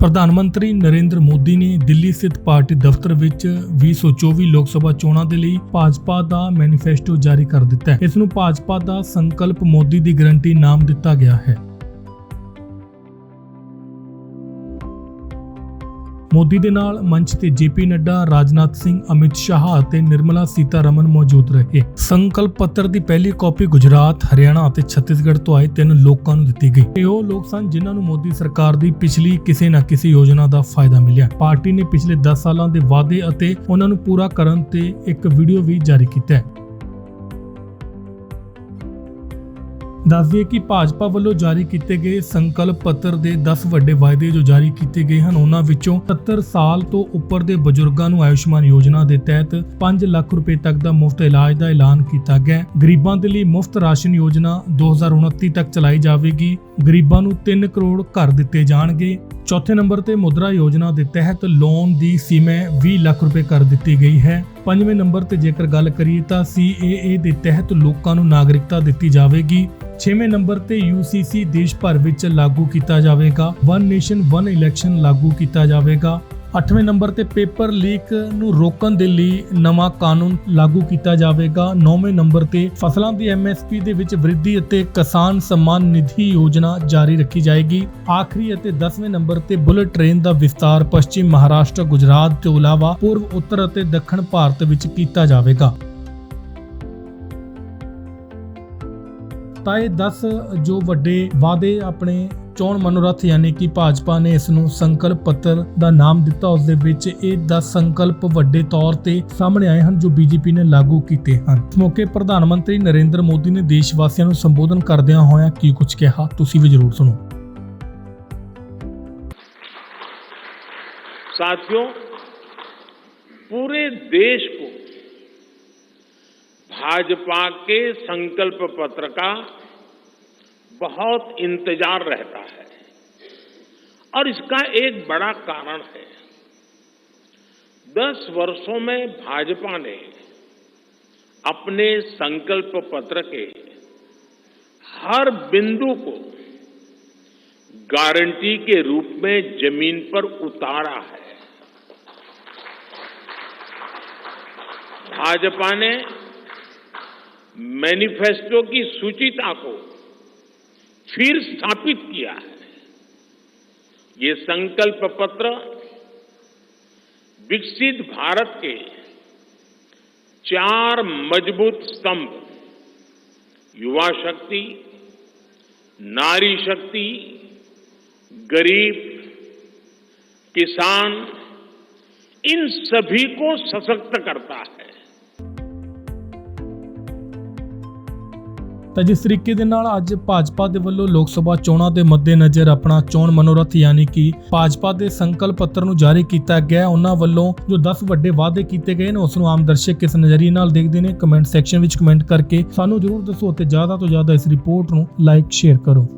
ਪ੍ਰਧਾਨ ਮੰਤਰੀ ਨਰਿੰਦਰ ਮੋਦੀ ਨੇ ਦਿੱਲੀ ਸਥਿਤ ਪਾਰਟੀ ਦਫ਼ਤਰ ਵਿੱਚ 2024 ਲੋਕ ਸਭਾ ਚੋਣਾਂ ਦੇ ਲਈ ਭਾਜਪਾ ਦਾ ਮੈਨੀਫੈਸਟੋ ਜਾਰੀ ਕਰ ਦਿੱਤਾ ਹੈ। ਇਸ ਨੂੰ ਭਾਜਪਾ ਦਾ ਸੰਕਲਪ ਮੋਦੀ ਦੀ ਗਰੰਟੀ ਨਾਮ ਦਿੱਤਾ ਗਿਆ ਹੈ। ਮੋਦੀ ਦੇ ਨਾਲ ਮੰਚ ਤੇ ਜੇਪੀ ਨੱਡਾ, ਰਾਜਨਾਥ ਸਿੰਘ, ਅਮਿਤ ਸ਼ਾਹ ਅਤੇ ਨਿਰਮਲਾ ਸੀਤਾਰਮਨ ਮੌਜੂਦ ਰਹੇ। ਸੰਕਲਪ ਪੱਤਰ ਦੀ ਪਹਿਲੀ ਕਾਪੀ ਗੁਜਰਾਤ, ਹਰਿਆਣਾ ਅਤੇ ਛੱਤੀਸਗੜ੍ਹ ਤੋਂ ਆਏ ਤਿੰਨ ਲੋਕਾਂ ਨੂੰ ਦਿੱਤੀ ਗਈ। ਇਹ ਉਹ ਲੋਕ ਸਨ ਜਿਨ੍ਹਾਂ ਨੂੰ ਮੋਦੀ ਸਰਕਾਰ ਦੀ ਪਿਛਲੀ ਕਿਸੇ ਨਾ ਕਿਸੇ ਯੋਜਨਾ ਦਾ ਫਾਇਦਾ ਮਿਲਿਆ। ਪਾਰਟੀ ਨੇ ਪਿਛਲੇ 10 ਸਾਲਾਂ ਦੇ ਵਾਅਦੇ ਅਤੇ ਉਹਨਾਂ ਨੂੰ ਪੂਰਾ ਕਰਨ ਤੇ ਇੱਕ ਵੀਡੀਓ ਵੀ ਜਾਰੀ ਕੀਤਾ ਹੈ। ਦੱਸ ਦਈਏ ਕਿ ਭਾਜਪਾ ਵੱਲੋਂ ਜਾਰੀ ਕੀਤੇ ਗਏ ਸੰਕਲਪ ਪੱਤਰ ਦੇ 10 ਵੱਡੇ ਵਾਅਦੇ ਜੋ ਜਾਰੀ ਕੀਤੇ ਗਏ ਹਨ, ਉਹਨਾਂ ਵਿੱਚੋਂ 70 ਸਾਲ ਤੋਂ ਉੱਪਰ ਦੇ ਬਜ਼ੁਰਗਾਂ ਨੂੰ ਆਯੁਸ਼ਮਾਨ ਯੋਜਨਾ ਦੇ ਤਹਿਤ 5 ਲੱਖ ਰੁਪਏ ਤੱਕ ਦਾ ਮੁਫਤ ਇਲਾਜ ਦਾ ਐਲਾਨ ਕੀਤਾ ਗਿਆ ਗਰੀਬਾਂ ਦੇ ਲਈ ਮੁਫਤ ਰਾਸ਼ਨ ਯੋਜਨਾ 2029 ਤੱਕ ਚਲਾਈ ਜਾਵੇਗੀ। ਗਰੀਬਾਂ ਨੂੰ 3 ਕਰੋੜ ਘਰ ਦਿੱਤੇ ਜਾਣਗੇ। ਚੌਥੇ ਨੰਬਰ ਤੇ ਮੁਦਰਾ ਯੋਜਨਾ ਦੇ ਤਹਿਤ ਲੋਨ ਦੀ ਸੀਮਾ 20 ਲੱਖ ਰੁਪਏ ਕਰ ਦਿੱਤੀ ਗਈ ਹੈ। ਪੰਜਵੇਂ ਨੰਬਰ ਤੇ ਜੇਕਰ ਗੱਲ ਕਰੀਏ ਤਾਂ CAA ਦੇ ਤਹਿਤ ਲੋਕਾਂ ਨੂੰ ਨਾਗਰਿਕਤਾ ਦਿੱਤੀ ਜਾਵੇਗੀ। ਛੇਵੇਂ ਨੰਬਰ ਤੇ UCC ਦੇਸ਼ ਭਰ ਵਿੱਚ ਲਾਗੂ ਕੀਤਾ ਜਾਵੇਗਾ। ਵਨ ਨੇਸ਼ਨ ਵਨ ਇਲੈਕਸ਼ਨ ਲਾਗੂ ਕੀਤਾ ਜਾਵੇਗਾ। ਅੱਠਵੇਂ ਨੰਬਰ ਤੇ ਪੇਪਰ ਲੀਕ ਨੂੰ ਰੋਕਣ ਦੇ ਲਈ ਨਵਾਂ ਕਾਨੂੰਨ ਲਾਗੂ ਕੀਤਾ ਜਾਵੇਗਾ। ਨੌਵੇਂ ਨੰਬਰ ਤੇ ਫਸਲਾਂ ਦੀ MSP ਦੇ ਵਿੱਚ ਵ੍ਰਿੱਧੀ ਅਤੇ ਕਿਸਾਨ ਸਨਮਾਨ ਨਿਧੀ ਯੋਜਨਾ ਜਾਰੀ ਰੱਖੀ ਜਾਏਗੀ। ਆਖਰੀ ਅਤੇ 10ਵੇਂ ਨੰਬਰ ਤੇ ਬੁਲਟ ਟ੍ਰੇਨ ਦਾ ਵਿਸਤਾਰ ਪੱਛਮੀ ਮਹਾਰਾਸ਼ਟਰ, ਗੁਜਰਾਤ ਤੋਂ ਇਲਾਵਾ ਪੂਰਬ, ਉੱਤਰ ਅਤੇ ਦੱਖਣ ਭਾਰਤ ਵਿੱਚ ਕੀਤਾ ਜਾਵੇਗਾ। ਤਾਂ ਇਹ 10 ਜੋ ਵੱਡੇ ਵਾਅਦੇ ਆਪਣੇ ਚੋਣ ਮਨੋਰਥ ਯਾਨੀ ਕਿ ਭਾਜਪਾ ਨੇ ਇਸ ਨੂੰ ਸੰਕਲਪ ਪੱਤਰ ਦਾ ਨਾਮ ਦਿੱਤਾ ਉਸ ਦੇ ਵਿੱਚ ਇਹ 10 ਸੰਕਲਪ ਵੱਡੇ ਤੌਰ ਤੇ ਸਾਹਮਣੇ ਆਏ ਹਨ ਜੋ ਬੀਜੇਪੀ ਨੇ ਲਾਗੂ ਕੀਤੇ ਹਨ ਇਸ ਮੌਕੇ ਪ੍ਰਧਾਨ ਮੰਤਰੀ ਨਰਿੰਦਰ ਮੋਦੀ ਨੇ ਦੇਸ਼ ਵਾਸੀਆਂ ਨੂੰ ਸੰਬੋਧਨ ਕਰਦਿਆਂ ਹੋਇਆਂ ਕੀ ਕੁਝ ਕਿਹਾ ਤੁਸੀਂ ਵੀ ਜ਼ਰੂਰ ਸੁਣੋ साथियों पूरे देश को भाजपा के संकल्प पत्र का बहुत इंतज़ार रहता है। और इसका एक बड़ा कारण है। दस वर्षों में भाजपा ने अपने संकल्प पत्र के हर बिंदु को गारंटी के रूप में ज़मीन पर उतारा है। भाजपा ने मैनिफेस्टो की सूचिता को फिर स्थापित किया। है ये संकल्प पत्र विकसित भारत के चार मज़बूत स्तंभ, युवा शक्ति, नारी शक्ति, गरीब, किसान, इन सभी को सशक्त करता है। ਤਾਂ ਜਿਸ ਤਰੀਕੇ ਦੇ ਨਾਲ ਅੱਜ ਭਾਜਪਾ ਦੇ ਵੱਲੋਂ ਲੋਕ ਸਭਾ ਚੋਣਾਂ ਦੇ ਮੱਦੇਨਜ਼ਰ ਆਪਣਾ ਚੋਣ ਮਨੋਰਥ ਯਾਨੀ ਕਿ ਭਾਜਪਾ ਦੇ ਸੰਕਲਪ ਪੱਤਰ ਨੂੰ ਜਾਰੀ ਕੀਤਾ ਗਿਆ ਉਹਨਾਂ ਵੱਲੋਂ ਜੋ 10 ਵੱਡੇ ਵਾਅਦੇ ਕੀਤੇ ਗਏ ਨੇ, ਉਸ ਨੂੰ ਆਮ ਦਰਸ਼ਕ ਕਿਸ ਨਜ਼ਰੀਏ ਨਾਲ ਦੇਖਦੇ ਨੇ, ਕਮੈਂਟ ਸੈਕਸ਼ਨ ਵਿੱਚ ਕਮੈਂਟ ਕਰਕੇ ਸਾਨੂੰ ਜਰੂਰ ਦੱਸੋ ਅਤੇ ਜ਼ਿਆਦਾ ਤੋਂ ਜ਼ਿਆਦਾ ਇਸ ਰਿਪੋਰਟ ਨੂੰ ਲਾਈਕ, ਸ਼ੇਅਰ ਕਰੋ।